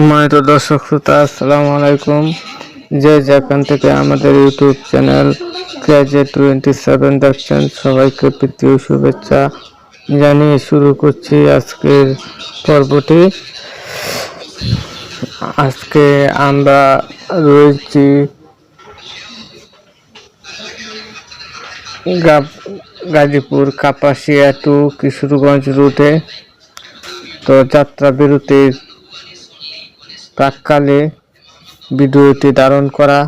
সম্মানিত দর্শক শ্রোতা, আসসালামু আলাইকুম। যে যেখান থেকে আমাদের ইউটিউব চ্যানেল ক্রেজে টোয়েন্টি সেভেন দেখছেন, সবাইকে প্রীতি শুভেচ্ছা জানিয়ে শুরু করছি আজকের পর্বটি। আজকে আমরা রয়েছি গাজীপুর কাপাসিয়া টু কিশোরগঞ্জ রুটে। তো যাত্রা বিরতির প্রাককালে ভিডিওটি ধারণ করা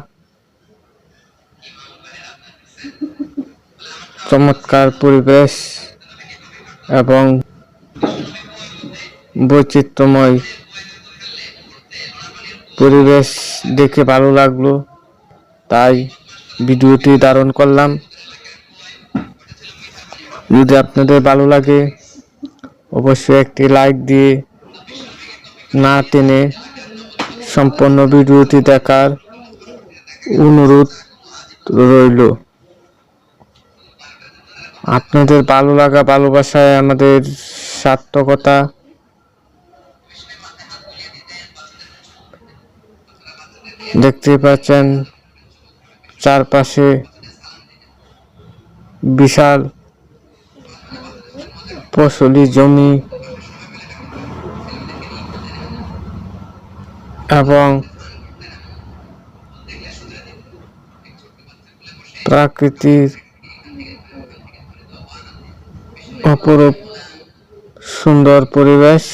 চমৎকার পরিবেশ এবং বৈচিত্র্যময় পরিবেশ দেখে ভালো লাগল, তাই ভিডিওটি ধারণ করলাম। যদি আপনাদের ভালো লাগে, অবশ্যই একটি লাইক দিয়ে না টেনে সম্পূর্ণ ভিডিওটি দেখার অনুরোধ রইল। আপনাদের ভালো লাগা, ভালোবাসায় আমাদের সার্থকতা। দেখতে পাচ্ছেন, চারপাশে বিশাল ফসলি জমি। এবং প্রাকৃতিক অপরূপ সুন্দর পরিবেশ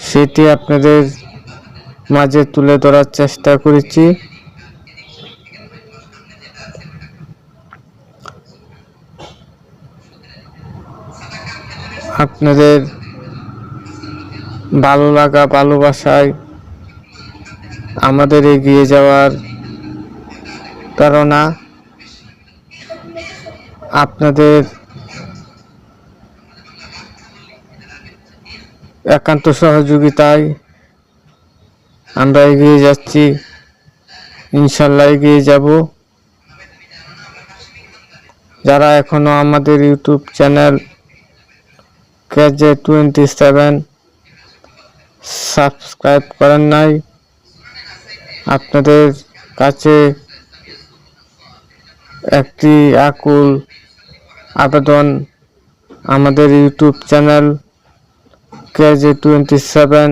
সেটি আপনাদের মাঝে তুলে ধরার চেষ্টা করেছি। আপনাদের ভালো লাগা ভালোবাসায় আমাদের এগিয়ে যাওয়ার প্রেরণা আপনাদের একান্ত সহযোগিতায় আমরা এগিয়ে যাচ্ছি। ইনশাল্লাহ এগিয়ে যাব। যারা এখনও আমাদের YouTube channel K J twenty seven subscribe করেন নাই। আপনাদের কাছে একটি আকুল আবেদন। আমাদের YouTube channel K J twenty seven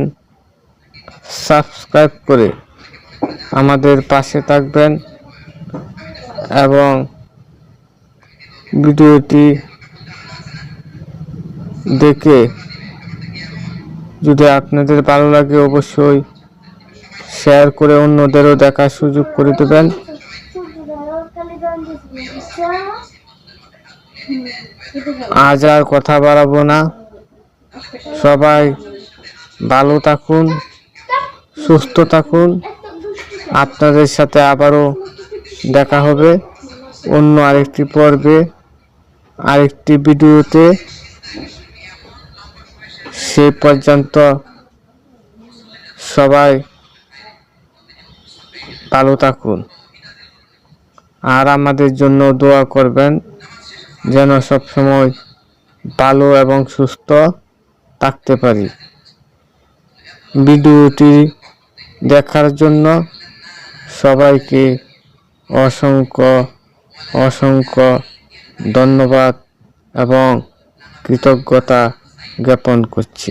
subscribe করে আমাদের পাশে থাকবেন এবং ভিডিওটি দেখে যদি আপনাদের ভালো লাগে অবশ্যই শেয়ার করে অন্যদেরও দেখার সুযোগ করে দেবেন। আজ আর কথা বাড়াবো না। সবাই ভালো থাকুন, সুস্থ থাকুন। আপনাদের সাথে আবারও দেখা হবে অন্য আরেকটি পর্বে, আরেকটি ভিডিওতে। সেই পর্যন্ত সবাই ভালো থাকুন। আর আমাদের জন্য দোয়া করবেন যেন সবসময় ভালো এবং সুস্থ থাকতে পারি। ভিডিওটি দেখার জন্য সবাইকে অসংখ্য অসংখ্য ধন্যবাদ এবং কৃতজ্ঞতা জ্ঞাপন করছি।